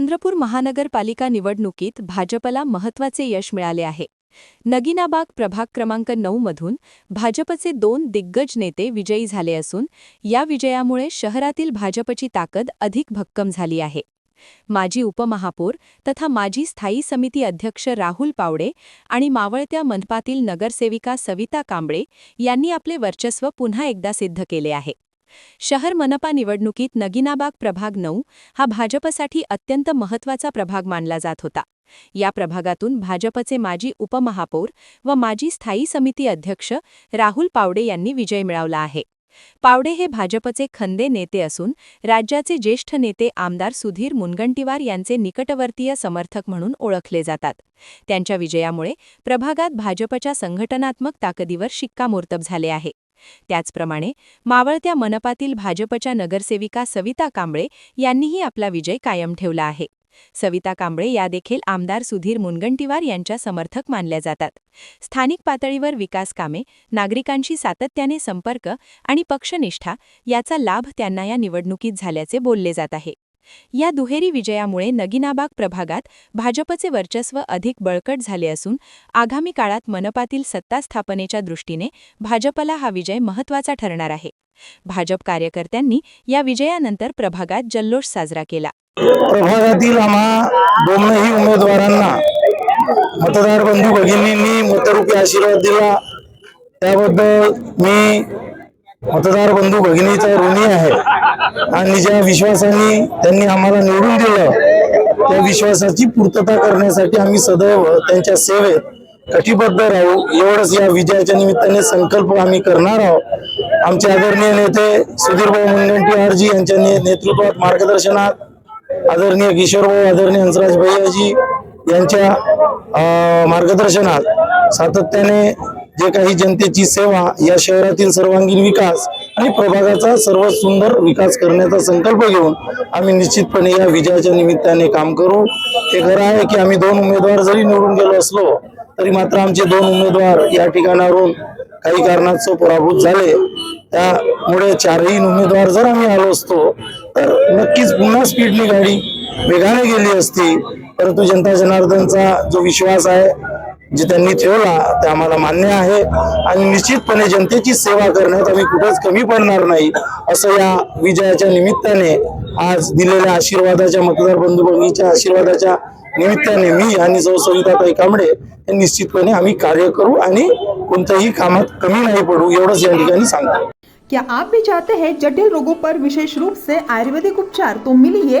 चंद्रपूर महानगरपालिका निवडणुकीत भाजपला महत्त्वाचे यश मिळाले आहे. नगिनाबाग प्रभाग क्रमांक नऊ मधून भाजपचे दोन दिग्गज नेते विजयी झाले असून या विजयामुळे शहरातील भाजपची ताकद अधिक भक्कम झाली आहे. माजी उपमहापौर तथा माजी स्थायी समिती अध्यक्ष राहुल पावडे आणि मावळत्या मनपातील नगरसेविका सविता कांबळे यांनी आपले वर्चस्व पुन्हा एकदा सिद्ध केले आहे. शहर मनपा निवडणुकीत नगिनाबाग प्रभाग नऊ हा भाजपसाठी अत्यंत महत्त्वाचा प्रभाग मानला जात होता. या प्रभागातून भाजपचे माजी उपमहापौर व माजी स्थायी समिती अध्यक्ष राहुल पावडे यांनी विजय मिळवला आहे. पावडे हे भाजपचे खंदे नेते असून राज्याचे ज्येष्ठ नेते आमदार सुधीर मुनगंटीवार यांचे निकटवर्तीय समर्थक म्हणून ओळखले जातात. त्यांच्या विजयामुळे प्रभागात भाजपच्या संघटनात्मक ताकदीवर शिक्कामोर्तब झाले आहे. त्याचप्रमाणे मावळत्या मनपातील भाजपच्या नगरसेविका सविता कांबळे यांनीही आपला विजय कायम ठेवला आहे. सविता कांबळे या देखील आमदार सुधीर मुनगंटीवार यांच्या समर्थक मानल्या जातात. स्थानिक पातळीवर विकास कामे नागरिकांशी सातत्याने संपर्क आणि पक्षनिष्ठा याचा लाभ त्यांना या निवडणुकीत झाल्याचे बोलले जात आहे. या दुहेरी विजयामुळे नगिनाबाग प्रभागात भाजपचे वर्चस्व अधिक बळकट झाले असून आगामी काळात मनपातील सत्ता स्थापनेच्या दृष्टीने भाजपला हा विजय महत्त्वाचा ठरणार आहे. भाजप कार्यकर्त्यांनी या विजयानंतर प्रभागात जल्लोष साजरा केला. प्रभागातील आम्हा दोनही उमेदवारांना मतदार बंधू भगिनींनी मतरूपी आशीर्वाद दिला. त्याबद्दल मी मतदार बंधू भगिनीचा ऋणी आहे. आणि ज्या विश्वासाने त्यांनी आम्हाला निवडून दिलं त्या विश्वासाची पूर्तता करण्यासाठी आम्ही सदैव त्यांच्या सेवेत कटिबद्ध राहू. एवढंच या विजयाच्या निमित्ताने संकल्प आम्ही करणार आहोत. आमचे आदरणीय नेते सुधीरभाऊ मुनगंटीवारजी यांच्या ने- नेतृत्वात मार्गदर्शनात आदरणीय किशोरभाऊ आदरणीय हंसराज भैयाजी यांच्या अं, मार्गदर्शनात सातत्याने जे काही जनतेची सेवा या शहरातील सर्वांगीण विकास आणि प्रभागाचा सर्व सुंदर विकास करण्याचा संकल्प घेऊन आम्ही निश्चितपणे या विजयाच्या निमित्ताने काम करू. हे खरं आहे की आम्ही दोन उमेदवार जरी निवडून गेलो असलो तरी मात्र आमचे दोन उमेदवार या ठिकाणावरून काही कारणास्तव पराभूत झाले. त्यामुळे चारही उमेदवार जर आम्ही आलो असतो तर नक्कीच पुन्हा स्पीडनी गाडी वेगाने गेली असती. परंतु जनता जनार्दनचा जो विश्वास आहे जे त्यांनी ठेवला ते आम्हाला मान्य आहे. आणि निश्चितपणे जनतेची सेवा करण्यात आम्ही कुठंच कमी पडणार नाही असं या विजयाच्या निमित्ताने आज दिलेल्या आशीर्वादाच्या मतदार बंधू भगिनीच्या आशीर्वादाच्या निमित्ताने मी आणि सौ सविताताई कांबडे हे निश्चितपणे आम्ही कार्य करू आणि कोणत्याही कामात कमी नाही पडू एवढंच या ठिकाणी सांगतो. क्या आप भी चाहते हैं जटिल रोगों पर विशेष रूप से आयुर्वेदिक उपचार तो मिलिए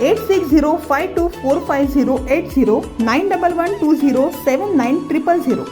Eight six zero five two four five zero eight zero nine double one two zero seven nine triple zero.